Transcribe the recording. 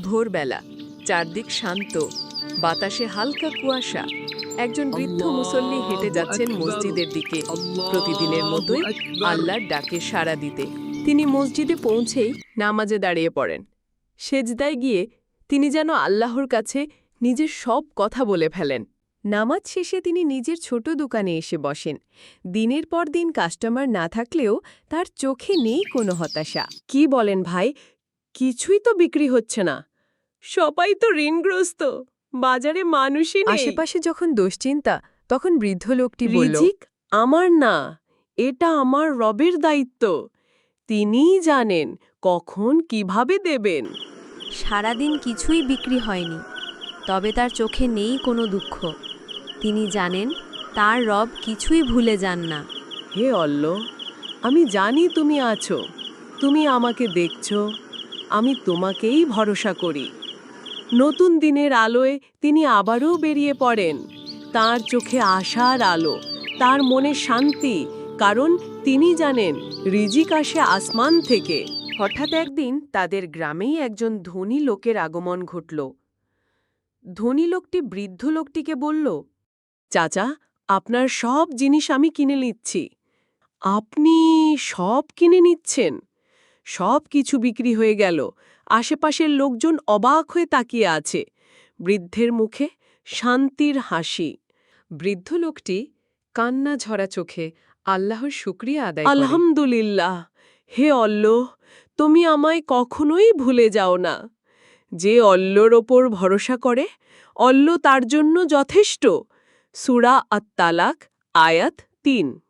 ভোরবেলা চারদিক শান্ত বাতাসে হালকা কুয়াশা। একজন বৃদ্ধ মুসল্লি হেঁটে যাচ্ছেন মসজিদের দিকে। প্রতিদিনের মতোই আল্লাহর ডাকে সাড়া দিতে। তিনি মসজিদে পৌঁছেই নামাজে দাঁড়িয়ে পড়েন। সেজদায় গিয়ে তিনি যেন আল্লাহর কাছে নিজের সব কথা বলে ফেলেন। নামাজ শেষে তিনি নিজের ছোট দোকানে এসে বসেন। দিনের পর দিন কাস্টমার না থাকলেও তার চোখে নেই কোনো হতাশা। কি বলেন ভাই কিছুই তো বিক্রি হচ্ছে না। সবাই তো ঋণগ্রস্ত বাজারে মানুষই নেই। আশেপাশে যখন দুশ্চিন্তা তখন বৃদ্ধ লোকটি বলল আমার না এটা আমার রবের দায়িত্ব। তিনিই জানেন কখন কীভাবে দেবেন। সারাদিন কিছুই বিক্রি হয়নি তবে তার চোখে নেই কোনো দুঃখ। তিনি জানেন তার রব কিছুই ভুলে যান না। হে অল্ল আমি জানি তুমি আছো তুমি আমাকে দেখছ আমি তোমাকেই ভরসা করি। নতুন দিনের আলোয় তিনি আবারও বেরিয়ে পড়েন। তার চোখে আশার আলো, তার মনে শান্তি, কারণ তিনি জানেন রিজিক আসে আসমান থেকে। হঠাৎ একদিন তাদের গ্রামেই একজন ধনী লোকের আগমন ঘটল। ধনী লোকটি বৃদ্ধ লোকটিকে বলল, চাচা, আপনার সব জিনিস আমি কিনে নিচ্ছি। আপনি সব কিনে নিচ্ছেন? সব কিছু বিক্রি হয়ে গেল। আশেপাশের লোকজন অবাক হয়ে তাকিয়ে আছে। বৃদ্ধের মুখে শান্তির হাসি। বৃদ্ধ লোকটি কান্না ঝরা চোখে আল্লাহর শুক্রিয়া আদায় আলহামদুলিল্লাহ। হে অল্ল তুমি আমায় কখনোই ভুলে যাও না। যে অল্লর ওপর ভরসা করে, অল্ল তার জন্য যথেষ্ট। সুরা আত তালাক আয়াত তিন।